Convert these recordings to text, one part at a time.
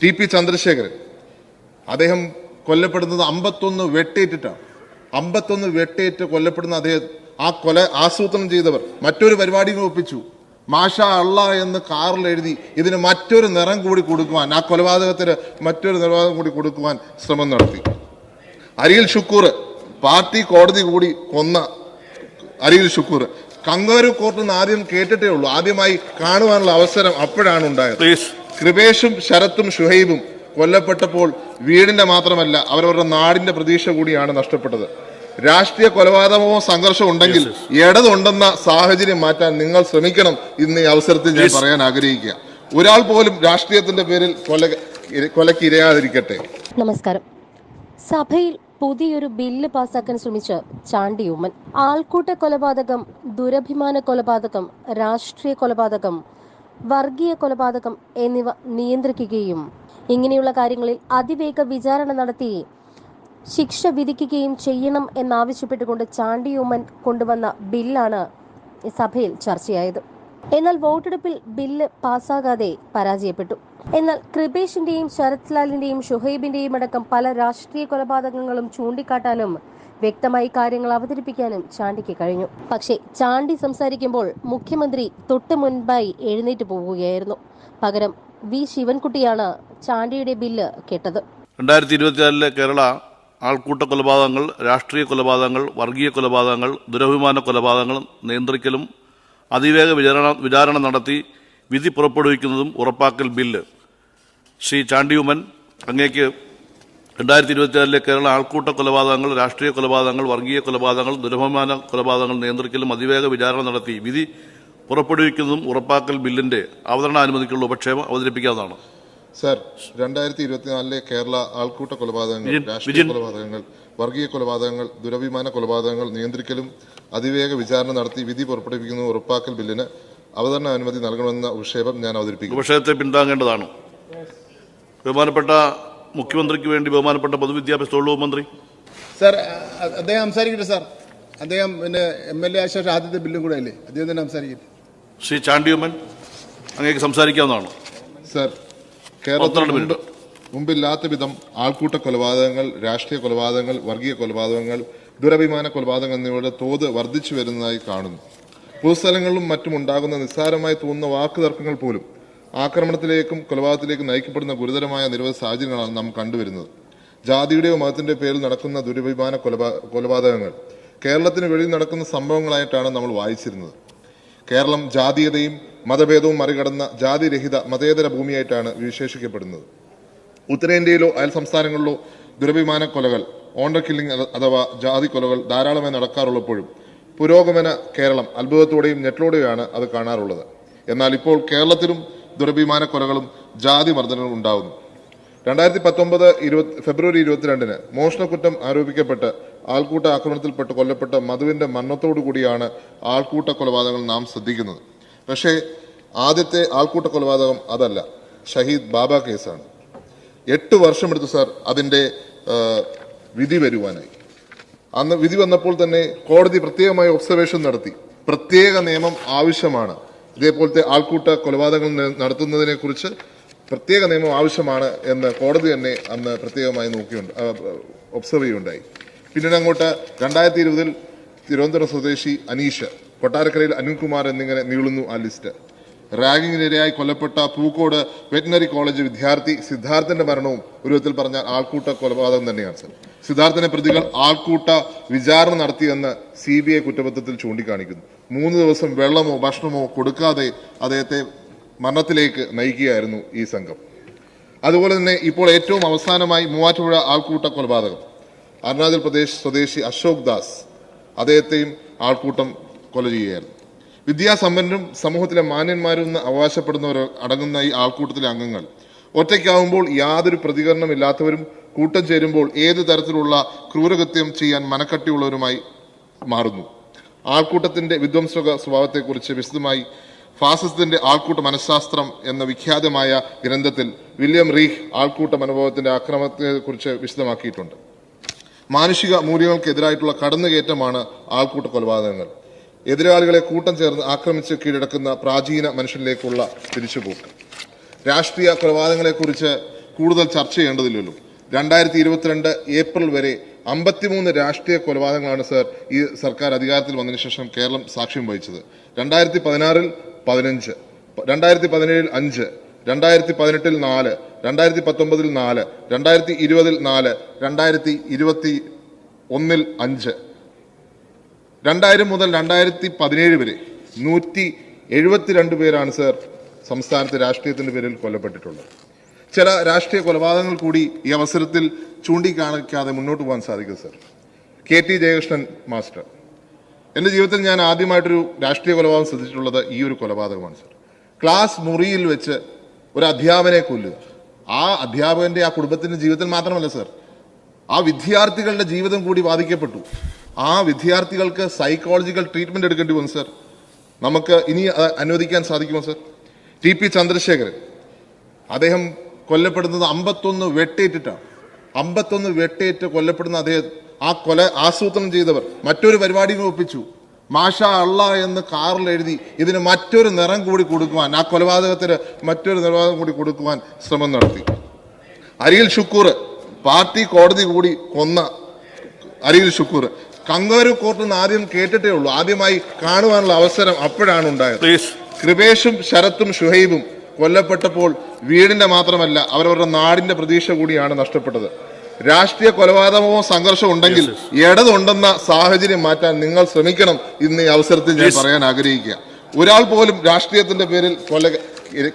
T P Chandrasekharan. അദ്ദേഹം കൊല്ലപ്പെടുന്നത് അമ്പത്തൊന്ന് വെട്ടേറ്റിട്ടാണ്. അമ്പത്തൊന്ന് വെട്ടേറ്റ് കൊല്ലപ്പെടുന്ന അദ്ദേഹം ആ കൊല ആസൂത്രണം ചെയ്തവർ മറ്റൊരു പരിപാടിയും ഒപ്പിച്ചു മാഷ അള്ള എന്ന് കാറിൽ എഴുതി ഇതിന് മറ്റൊരു നിറം കൂടി കൊടുക്കുവാൻ ആ കൊലപാതകത്തിന് മറ്റൊരു നിർവാദം കൂടി കൊടുക്കുവാൻ ശ്രമം നടത്തി. അരിയിൽ ഷുക്കൂർ പാർട്ടി കോടതി കൂടി കൊന്ന അരിയിൽ ഷുക്കൂർ കങ്കാരു കോർട്ടിൽ നിന്ന് ആദ്യം കേട്ടിട്ടേ ഉള്ളൂ. ആദ്യമായി കാണുവാനുള്ള അവസരം അപ്പോഴാണ് ഉണ്ടായത്. കൃപേഷും ശരത്തും ഷുഹൈബും കൊല്ലപ്പെട്ടപ്പോൾ വീടിന്റെ മാത്രമല്ല അവരവരുടെ നാടിന്റെ പ്രതീക്ഷ കൂടിയാണ് നഷ്ടപ്പെട്ടത്. രാഷ്ട്രീയ കൊലപാതകമോ സംഘർഷമോ ഉണ്ടെങ്കിൽ ഇടതുണ്ടെന്ന സാഹചര്യം മാറ്റാൻ നിങ്ങൾ ശ്രമിക്കണം ഇന്ന് ഈ അവസരത്തിൽ ഞാൻ പറയാൻ ആഗ്രഹിക്കുക. ഒരാൾ പോലും രാഷ്ട്രീയത്തിന്റെ പേരിൽ കൊല കൊലക്ക് ഇരയാതിരിക്കട്ടെ. നമസ്കാരം. സഭയിൽ പുതിയൊരു ബില്ല് പാസാക്കാൻ ശ്രമിച്ച ചാണ്ടി ഉമ്മൻ ആൾക്കൂട്ട കൊലപാതകം ദുരഭിമാന കൊലപാതകം രാഷ്ട്രീയ കൊലപാതകം വർഗീയ കൊലപാതകം എന്നിവ നിയന്ത്രിക്കുകയും ഇങ്ങനെയുള്ള കാര്യങ്ങളിൽ അതിവേഗ വിചാരണ നടത്തി ശിക്ഷ വിധിക്കുകയും ചെയ്യണം എന്നാവശ്യപ്പെട്ടുകൊണ്ട് ചാണ്ടി ഉമ്മൻ കൊണ്ടുവന്ന ബില്ലാണ് സഭയിൽ ചർച്ചയായത്. എന്നാൽ വോട്ടെടുപ്പിൽ ബില്ല് പാസ്സാകാതെ പരാജയപ്പെട്ടു. എന്നാൽ കൃപേഷിന്റെയും ശരത് ലാലിന്റെയും ഷുഹൈബിന്റെയും അടക്കം പല രാഷ്ട്രീയ കൊലപാതകങ്ങളും ചൂണ്ടിക്കാട്ടാനും വ്യക്തമായി കാര്യങ്ങൾ അവതരിപ്പിക്കാനും ചാണ്ടിക്ക് കഴിഞ്ഞു. പക്ഷേ ചാണ്ടി സംസാരിക്കുമ്പോൾ മുഖ്യമന്ത്രി തൊട്ടു മുൻപായി എഴുന്നേറ്റ് പോവുകയായിരുന്നു. പകരം വി. ശിവൻകുട്ടിയാണ് ചാണ്ടിയുടെ ബില്ല് കേട്ടത്. രണ്ടായിരത്തി ഇരുപത്തിനാലിലെ കേരള ആൾക്കൂട്ട കൊലപാതകങ്ങൾ രാഷ്ട്രീയ കൊലപാതകങ്ങൾ വർഗീയ കൊലപാതകങ്ങൾ ദുരഭിമാന കൊലപാതകങ്ങൾ നിയന്ത്രിക്കലും അതിവേഗ വിചാരണ വിചാരണ നടത്തി വിധി പുറപ്പെടുവിക്കുന്നതും ഉറപ്പാക്കൽ ബില്ല്. ശ്രീ ചാണ്ടിയുമൻ അങ്ങേക്ക് രണ്ടായിരത്തി ഇരുപത്തിനാലിലെ കേരള ആൾക്കൂട്ട കൊലപാതകങ്ങൾ രാഷ്ട്രീയ കൊലപാതകങ്ങൾ വർഗീയ കൊലപാതകങ്ങൾ ദുരഭിമാന കൊലപാതകങ്ങൾ നിയന്ത്രിക്കലും അതിവേഗ വിചാരണ നടത്തി വിധി പുറപ്പെടുവിക്കുന്നതും ഉറപ്പാക്കൽ ബില്ലിന്റെ അവതരണാനുമതിക്കുള്ള ഉപക്ഷേപം അവതരിപ്പിക്കാവുന്നതാണ്. സർ രണ്ടായിരത്തി ഇരുപത്തിനാലിലെ കേരള ആൾക്കൂട്ട കൊലപാതകങ്ങൾ രാഷ്ട്രീയ കൊലപാതകങ്ങൾ വർഗീയ കൊലപാതകങ്ങൾ ദുരഭിമാന കൊലപാതകങ്ങൾ നിയന്ത്രിക്കലും അതിവേഗ വിചാരണ നടത്തി വിധി പുറപ്പെടുവിക്കുന്ന ഉറപ്പാക്കൽ ബില്ലിന് അവതരണ അനുമതി നൽകണമെന്ന വിഷയം ഞാൻ അവതരിപ്പിക്കും വിഷയത്തെ പിന്താങ്ങേണ്ടതാണ്. ബഹുമാനപ്പെട്ട മുഖ്യമന്ത്രിക്ക് വേണ്ടി ബഹുമാനപ്പെട്ട പൊതുവിദ്യാഭ്യാസ തൊഴിൽ മന്ത്രി. സർ അദ്ദേഹം സംസാരിക്കട്ടെ സാർ. അദ്ദേഹം പിന്നെ എം എൽ എ ആയ ശേഷം ആദ്യത്തെ ബില്ലും കൂടെ അല്ലേ? അദ്ദേഹം തന്നെ സംസാരിക്കട്ടെ. ശ്രീ ചാണ്ടിയമ്മൻ അങ്ങേക്ക് സംസാരിക്കാവുന്നതാണ്. സർ കേരളത്തിൽ മുമ്പില്ലാത്ത വിധം ആൾക്കൂട്ട കൊലപാതകങ്ങൾ രാഷ്ട്രീയ കൊലപാതകങ്ങൾ വർഗീയ കൊലപാതകങ്ങൾ ദുരഭിമാന കൊലപാതകങ്ങൾ എന്നിവയുടെ തോത് വർദ്ധിച്ചു വരുന്നതായി കാണുന്നു. പൊതുസ്ഥലങ്ങളിലും മറ്റും ഉണ്ടാകുന്ന നിസ്സാരമായി തോന്നുന്ന വാക്ക് തർക്കങ്ങൾ പോലും ആക്രമണത്തിലേക്കും കൊലപാതകത്തിലേക്കും നയിക്കപ്പെടുന്ന ഗുരുതരമായ നിരവധി സാഹചര്യങ്ങളാണ് നാം കണ്ടുവരുന്നത്. ജാതിയുടെയോ മതത്തിന്റെ പേരിൽ നടക്കുന്ന ദുരഭിമാന കൊലപാ കൊലപാതകങ്ങൾ കേരളത്തിന് വെളിയിൽ നടക്കുന്ന സംഭവങ്ങളായിട്ടാണ് നമ്മൾ വായിച്ചിരുന്നത്. കേരളം ജാതീയതയും മതഭേദവും മറികടന്ന ജാതിരഹിത മതേതര ഭൂമിയായിട്ടാണ് വിശേഷിക്കപ്പെടുന്നത്. ഉത്തരേന്ത്യയിലോ അയൽ സംസ്ഥാനങ്ങളിലോ ദുരഭിമാന കൊലകൾ ഓണ്ടർ കില്ലിംഗ് അഥവാ ജാതി കൊലകൾ ധാരാളമായി നടക്കാറുള്ളപ്പോഴും പുരോഗമന കേരളം അത്ഭുതത്തോടെയും ഞെട്ടലോടെയാണ് അത് കാണാറുള്ളത്. എന്നാൽ ഇപ്പോൾ കേരളത്തിലും ദുരഭിമാന കൊലകളും ജാതി മർദ്ദനങ്ങളും ഉണ്ടാകുന്നു രണ്ടായിരത്തി പത്തൊമ്പത് ഇരുപത്തി ഫെബ്രുവരി ഇരുപത്തിരണ്ടിന് മോഷണക്കുറ്റം ആരോപിക്കപ്പെട്ട് ആൾക്കൂട്ട ആക്രമണത്തിൽപ്പെട്ട് കൊല്ലപ്പെട്ട മധുവിന്റെ മരണത്തോടു കൂടിയാണ് ആൾക്കൂട്ട കൊലപാതകങ്ങൾ നാം ശ്രദ്ധിക്കുന്നത്. പക്ഷേ ആദ്യത്തെ ആൾക്കൂട്ട കൊലപാതകം അതല്ല ഷഹീദ് ബാബ കേസാണ്. എട്ട് വർഷമെടുത്തു സാർ അതിന്റെ വിധി വരുവാനായി. അന്ന് വിധി വന്നപ്പോൾ തന്നെ കോടതി പ്രത്യേകമായി ഒബ്സർവേഷൻ നടത്തി. പ്രത്യേക നിയമം ആവശ്യമാണ്. ഇതേപോലത്തെ ആൾക്കൂട്ട കൊലപാതകങ്ങൾ നടത്തുന്നതിനെ കുറിച്ച് പ്രത്യേക നിയമം ആവശ്യമാണ് എന്ന് കോടതി തന്നെ അന്ന് പ്രത്യേകമായി നോക്കിയുണ്ട് ഒബ്സർവ് ചെയ്യുണ്ടായി പിന്നീട് അങ്ങോട്ട് രണ്ടായിരത്തി ഇരുപതിൽ തിരുവനന്തപുരം സ്വദേശി അനീഷ് കൊട്ടാരക്കരയിൽ അനിൽകുമാർ എന്നിങ്ങനെ നീളുന്നു ആ ലിസ്റ്റ്. റാഗിങ്ങിനിരയായി കൊല്ലപ്പെട്ട പൂക്കോട് വെറ്റിനറി കോളേജ് വിദ്യാർത്ഥി സിദ്ധാർത്ഥന്റെ മരണവും ഒരു വിധത്തിൽ പറഞ്ഞാൽ ആൾക്കൂട്ട കൊലപാതകം തന്നെയാണ് സർ. സിദ്ധാർത്ഥനെ പ്രതികൾ ആൾക്കൂട്ട വിചാരണ നടത്തിയെന്ന് സി ബി ഐ കുറ്റപത്രത്തിൽ ചൂണ്ടിക്കാണിക്കുന്നു. മൂന്ന് ദിവസം വെള്ളമോ ഭക്ഷണമോ കൊടുക്കാതെ അദ്ദേഹത്തെ മരണത്തിലേക്ക് നയിക്കുകയായിരുന്നു ഈ സംഘം. അതുപോലെ തന്നെ ഇപ്പോൾ ഏറ്റവും അവസാനമായി മൂവാറ്റുപുഴ ആൾക്കൂട്ട കൊലപാതകം. അരുണാചൽ പ്രദേശ് സ്വദേശി അശോക് ദാസ് അദ്ദേഹത്തെയും ആൾക്കൂട്ടം കൊല ചെയ്യുകയായിരുന്നു. വിദ്യാസമ്പന്നരും സമൂഹത്തിലെ മാന്യന്മാരും എന്ന് അവകാശപ്പെടുന്നവർ അടങ്ങുന്ന ഈ ആൾക്കൂട്ടത്തിലെ അംഗങ്ങൾ ഒറ്റയ്ക്കാവുമ്പോൾ യാതൊരു പ്രതികരണമില്ലാത്തവരും കൂട്ടം ചേരുമ്പോൾ ഏത് തരത്തിലുള്ള ക്രൂരകൃത്യം ചെയ്യാൻ മനക്കട്ടിയുള്ളവരുമായി മാറുന്നു. ആൾക്കൂട്ടത്തിന്റെ വിധ്വംസക സ്വഭാവത്തെക്കുറിച്ച് വിശദമായി ഫാസിസത്തിന്റെ ആൾക്കൂട്ട മനഃശാസ്ത്രം എന്ന വിഖ്യാതമായ ഗ്രന്ഥത്തിൽ വില്യം റീഹ് ആൾക്കൂട്ട മനോഭാവത്തിന്റെ ആക്രമണത്തെക്കുറിച്ച് വിശദമാക്കിയിട്ടുണ്ട്. മാനുഷിക മൂല്യങ്ങൾക്കെതിരായിട്ടുള്ള കടന്നുകയറ്റമാണ് ആൾക്കൂട്ട കൊലപാതകങ്ങൾ. എതിരാളികളെ കൂട്ടം ചേർന്ന് ആക്രമിച്ച് കീഴടക്കുന്ന പ്രാചീന മനുഷ്യനിലേക്കുള്ള തിരിച്ചുപോക്ക്. രാഷ്ട്രീയ കൊലപാതകങ്ങളെക്കുറിച്ച് കൂടുതൽ ചർച്ച ചെയ്യേണ്ടതില്ലല്ലോ. രണ്ടായിരത്തി ഇരുപത്തിരണ്ട് ഏപ്രിൽ വരെ അമ്പത്തിമൂന്ന് രാഷ്ട്രീയ കൊലപാതകങ്ങളാണ് സർ ഈ സർക്കാർ അധികാരത്തിൽ വന്നതിന് ശേഷം കേരളം സാക്ഷ്യം വഹിച്ചത്. രണ്ടായിരത്തി പതിനാറിൽ പതിനഞ്ച് രണ്ടായിരത്തി പതിനേഴിൽ അഞ്ച് രണ്ടായിരത്തി പതിനെട്ടിൽ നാല് രണ്ടായിരത്തി പത്തൊമ്പതിൽ നാല് രണ്ടായിരത്തി ഇരുപതിൽ നാല് രണ്ടായിരത്തി ഇരുപത്തി ഒന്നിൽ അഞ്ച്. രണ്ടായിരം മുതൽ രണ്ടായിരത്തി പതിനേഴ് വരെ നൂറ്റി എഴുപത്തിരണ്ട് പേരാണ് സർ സംസ്ഥാനത്ത് രാഷ്ട്രീയത്തിന്റെ പേരിൽ കൊല്ലപ്പെട്ടിട്ടുള്ളത്. ചില രാഷ്ട്രീയ കൊലപാതകങ്ങൾ കൂടി ഈ അവസരത്തിൽ ചൂണ്ടിക്കാണിക്കാതെ മുന്നോട്ട് പോകാൻ സാധിക്കും sir. K T Jayakrishnan master. എന്റെ ജീവിതത്തിൽ ഞാൻ ആദ്യമായിട്ടൊരു രാഷ്ട്രീയ കൊലപാതകം ശ്രദ്ധിച്ചിട്ടുള്ളത് ഈ ഒരു കൊലപാതകമാണ് സർ. ക്ലാസ് മുറിയിൽ വെച്ച് ഒരു അധ്യാപനെ കൊല്ലുക. ആ അധ്യാപകന്റെ ആ കുടുംബത്തിന്റെ ജീവിതത്തിൽ മാത്രമല്ല സർ. ആ വിദ്യാർത്ഥികളുടെ ജീവിതം കൂടി ബാധിക്കപ്പെട്ടു. ആ വിദ്യാർത്ഥികൾക്ക് സൈക്കോളജിക്കൽ ട്രീറ്റ്മെന്റ് എടുക്കേണ്ടി വന്നു സർ. നമുക്ക് ഇനി അനുവദിക്കാൻ സാധിക്കുമോ സർ? T P Chandrasekharan. അദ്ദേഹം കൊല്ലപ്പെടുന്നത് അമ്പത്തൊന്ന് വെട്ടേറ്റിട്ടാണ്. അമ്പത്തൊന്ന് വെട്ടേറ്റ് കൊല്ലപ്പെടുന്ന അദ്ദേഹം ആ കൊല ആസൂത്രണം ചെയ്തവർ മറ്റൊരു പരിപാടിയും ഒപ്പിച്ചു. മാഷ അള്ള എന്ന് കാറിൽ എഴുതി ഇതിന് മറ്റൊരു നിറം കൂടി കൊടുക്കുവാൻ ആ കൊലപാതകത്തിന് മറ്റൊരു നിർവാദം കൂടി കൊടുക്കുവാൻ ശ്രമം നടത്തി. അരിയിൽ ഷുക്കൂർ പാർട്ടി കോടതി കൂടി കൊന്ന അരിയിൽ ഷുക്കൂർ കങ്കാരു കോർട്ട് നിന്ന് ആദ്യം കേട്ടിട്ടേ ഉള്ളൂ. ആദ്യമായി കാണുവാനുള്ള അവസരം അപ്പോഴാണ് ഉണ്ടായത്. കൃപേഷും ശരത്തും ഷുഹൈബും കൊല്ലപ്പെട്ടപ്പോൾ വീടിന്റെ മാത്രമല്ല അവരവരുടെ നാടിന്റെ പ്രതീക്ഷ കൂടിയാണ് നഷ്ടപ്പെട്ടത്. രാഷ്ട്രീയ കൊലപാതകമോ സംഘർഷമോ ഉണ്ടെങ്കിൽ ഇടതുണ്ടെന്ന സാഹചര്യം മാറ്റാൻ നിങ്ങൾ ശ്രമിക്കണം ഇന്ന് ഈ അവസരത്തിൽ ഞാൻ പറയാൻ ആഗ്രഹിക്കുക. ഒരാൾ പോലും രാഷ്ട്രീയത്തിന്റെ പേരിൽ കൊല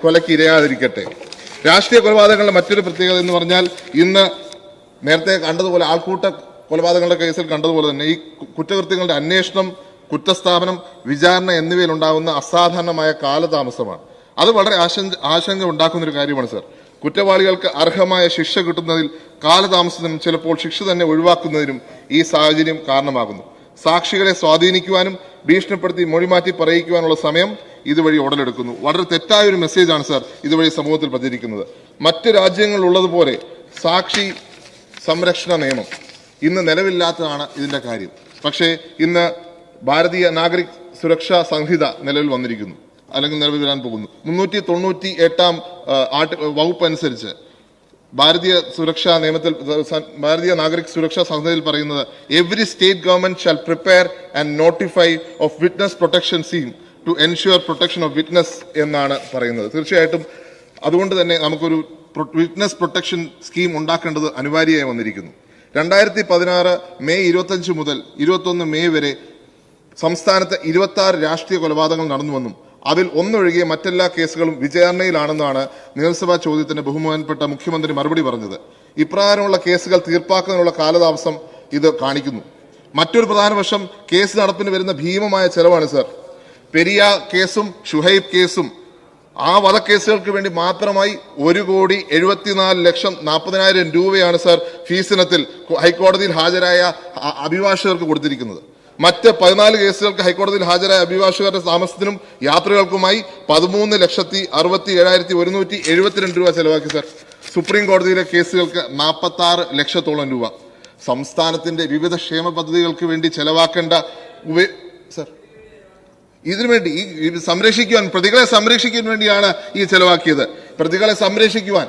കൊലയ്ക്ക് ഇരയാതിരിക്കട്ടെ. രാഷ്ട്രീയ കൊലപാതകങ്ങളുടെ മറ്റൊരു പ്രത്യേകത എന്ന് പറഞ്ഞാൽ ഇന്ന് നേരത്തെ കണ്ടതുപോലെ ആൾക്കൂട്ട കൊലപാതകങ്ങളുടെ കേസിൽ കണ്ടതുപോലെ തന്നെ ഈ കുറ്റകൃത്യങ്ങളുടെ അന്വേഷണം കുറ്റസ്ഥാപനം വിചാരണ എന്നിവയിലുണ്ടാകുന്ന അസാധാരണമായ കാലതാമസമാണ്. അത് വളരെ ആശങ്ക ആശങ്ക ഉണ്ടാക്കുന്ന ഒരു കാര്യമാണ് സർ. കുറ്റവാളികൾക്ക് അർഹമായ ശിക്ഷ കിട്ടുന്നതിൽ കാലതാമസത്തിനും ചിലപ്പോൾ ശിക്ഷ തന്നെ ഒഴിവാക്കുന്നതിനും ഈ സാഹചര്യം കാരണമാകുന്നു. സാക്ഷികളെ സ്വാധീനിക്കുവാനും ഭീഷണിപ്പെടുത്തി മൊഴിമാറ്റി പറയിക്കുവാനുള്ള സമയം ഇതുവഴി ഉടലെടുക്കുന്നു. വളരെ തെറ്റായ ഒരു മെസ്സേജാണ് സാർ ഇതുവഴി സമൂഹത്തിൽ പ്രചരിക്കുന്നത്. മറ്റ് രാജ്യങ്ങളിലുള്ളതുപോലെ സാക്ഷി സംരക്ഷണ നിയമം ഇന്ന് നിലവില്ലാത്തതാണ് ഇതിന്റെ കാര്യം. പക്ഷേ ഇന്ന് ഭാരതീയ നാഗരിക് സുരക്ഷാ സംഹിത നിലവിൽ വന്നിരിക്കുന്നു. അല്ലെങ്കിൽ നിലവിൽ വരാൻ പോകുന്നു. മുന്നൂറ്റി തൊണ്ണൂറ്റി എട്ടാം ആർട്ടി വകുപ്പ് അനുസരിച്ച് ഭാരതീയ സുരക്ഷാ നിയമത്തിൽ ഭാരതീയ നാഗരിക സുരക്ഷാ സംഹിതയിൽ പറയുന്നത് every state government shall prepare and notify of witness protection scheme to ensure protection of witness എന്നാണ് പറയുന്നത്. തീർച്ചയായിട്ടും അതുകൊണ്ട് തന്നെ നമുക്കൊരു വിറ്റ്നസ് പ്രൊട്ടക്ഷൻ സ്കീം ഉണ്ടാക്കേണ്ടത് അനിവാര്യമായി വന്നിരിക്കുന്നു. രണ്ടായിരത്തി പതിനാറ് മെയ് ഇരുപത്തഞ്ച് മുതൽ ഇരുപത്തൊന്ന് മെയ് വരെ സംസ്ഥാനത്ത് ഇരുപത്തി രാഷ്ട്രീയ കൊലപാതകങ്ങൾ നടന്നുവെന്നും അതിൽ ഒന്നൊഴികെ മറ്റെല്ലാ കേസുകളും വിചാരണയിലാണെന്നാണ് നിയമസഭാ ചോദ്യത്തിന് ബഹുമാനപ്പെട്ട മുഖ്യമന്ത്രി മറുപടി പറഞ്ഞത്. ഇപ്രകാരമുള്ള കേസുകൾ തീർപ്പാക്കുന്നതിനുള്ള കാലതാമസം ഇത് കാണിക്കുന്നു. മറ്റൊരു പ്രധാന വശം കേസ് നടപ്പിന് വരുന്ന ഭീമമായ ചെലവാണ് സർ. പെരിയ കേസും ഷുഹൈബ് കേസും ആ വധക്കേസുകൾക്ക് വേണ്ടി മാത്രമായി ഒരു കോടി എഴുപത്തിനാല് ലക്ഷം നാൽപ്പതിനായിരം രൂപയാണ് സർ ഫീസിനത്തിൽ ഹൈക്കോടതിയിൽ ഹാജരായ അഭിഭാഷകർക്ക് കൊടുത്തിരിക്കുന്നത്. മറ്റ് പതിനാല് കേസുകൾക്ക് ഹൈക്കോടതിയിൽ ഹാജരായ അഭിഭാഷകരുടെ താമസത്തിനും യാത്രകൾക്കുമായി പതിമൂന്ന് ലക്ഷത്തി അറുപത്തി ഏഴായിരത്തി ഒരുന്നൂറ്റി എഴുപത്തിരണ്ട് രൂപ ചെലവാക്കി സർ. സുപ്രീം കോടതിയിലെ കേസുകൾക്ക് നാൽപ്പത്താറ് ലക്ഷത്തോളം രൂപ. സംസ്ഥാനത്തിന്റെ വിവിധ ക്ഷേമ പദ്ധതികൾക്ക് വേണ്ടി ചെലവാക്കേണ്ട സർ. ഇതിനു വേണ്ടി ഈ സംരക്ഷിക്കുവാൻ പ്രതികളെ സംരക്ഷിക്കാൻ വേണ്ടിയാണ് ഈ ചെലവാക്കിയത്. പ്രതികളെ സംരക്ഷിക്കുവാൻ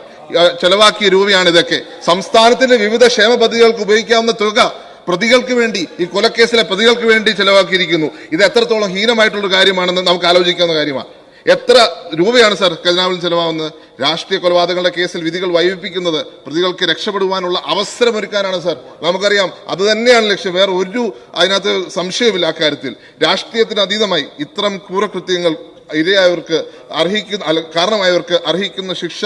ചെലവാക്കിയ രൂപയാണ് ഇതൊക്കെ സംസ്ഥാനത്തിന്റെ വിവിധ ക്ഷേമ പദ്ധതികൾക്ക് ഉപയോഗിക്കാവുന്ന തുക പ്രതികൾക്ക് വേണ്ടി ഈ കൊലക്കേസിലെ പ്രതികൾക്ക് വേണ്ടി ചെലവാക്കിയിരിക്കുന്നു. ഇത് എത്രത്തോളം ഹീനമായിട്ടുള്ള കാര്യമാണെന്ന് നമുക്ക് ആലോചിക്കാവുന്ന കാര്യമാണ്. എത്ര രൂപയാണ് സാർ ഖജനാവിൽ ചെലവാകുന്നത്? രാഷ്ട്രീയ കൊലപാതകങ്ങളുടെ കേസിൽ വിധികൾ വൈവിപ്പിക്കുന്നത് പ്രതികൾക്ക് രക്ഷപ്പെടുവാനുള്ള അവസരമൊരുക്കാനാണ് സാർ. നമുക്കറിയാം അത് തന്നെയാണ് ലക്ഷ്യം. വേറെ ഒരു അതിനകത്ത് സംശയമില്ല അക്കാര്യത്തിൽ രാഷ്ട്രീയത്തിന് അതീതമായി ഇത്തരം ക്രൂരകൃത്യങ്ങൾ ഇരയായവർക്ക് അർഹിക്കുന്ന കാരണമായവർക്ക് അർഹിക്കുന്ന ശിക്ഷ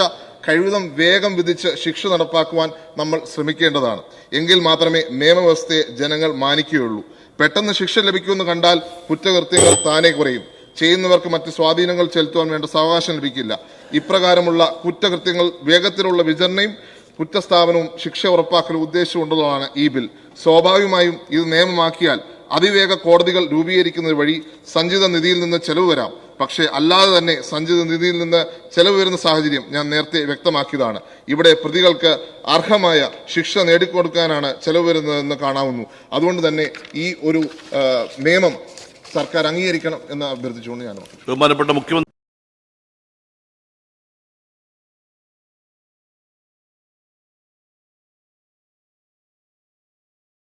കഴിവിധം വേഗം വിധിച്ച് ശിക്ഷ നടപ്പാക്കുവാൻ നമ്മൾ ശ്രമിക്കേണ്ടതാണ്. എങ്കിൽ മാത്രമേ നിയമവ്യവസ്ഥയെ ജനങ്ങൾ മാനിക്കുകയുള്ളൂ. പെട്ടെന്ന് ശിക്ഷ ലഭിക്കുമെന്ന് കണ്ടാൽ കുറ്റകൃത്യങ്ങൾ താനേ കുറയും. ചെയ്യുന്നവർക്ക് മറ്റ് സ്വാധീനങ്ങൾ ചെലുത്തുവാൻ വേണ്ട സാവകാശം ലഭിക്കില്ല. ഇപ്രകാരമുള്ള കുറ്റകൃത്യങ്ങൾ വേഗത്തിലുള്ള വിചാരണയും കുറ്റസ്ഥാപനവും ശിക്ഷ ഉറപ്പാക്കലും ഉദ്ദേശിച്ചുകൊണ്ടതാണ് ഈ ബിൽ. സ്വാഭാവികമായും ഇത് നിയമമാക്കിയാൽ അതിവേഗ കോടതികൾ രൂപീകരിക്കുന്നത് വഴി സഞ്ചിത നിധിയിൽ നിന്ന് ചെലവ് വരാം. പക്ഷേ അല്ലാതെ തന്നെ സഞ്ചിത നിധിയിൽ നിന്ന് ചെലവ് വരുന്ന സാഹചര്യം ഞാൻ നേരത്തെ വ്യക്തമാക്കിയതാണ്. ഇവിടെ പ്രതികൾക്ക് അർഹമായ ശിക്ഷ നേടിക്കൊടുക്കാനാണ് ചെലവ് വരുന്നതെന്ന് കാണാവുന്നു. അതുകൊണ്ട് തന്നെ ഈ ഒരു നിയമം സർക്കാർ അംഗീകരിക്കണം എന്ന് അഭ്യർത്ഥിച്ചുകൊണ്ട് ഞാൻ ബഹുമാനപ്പെട്ട മുഖ്യമന്ത്രി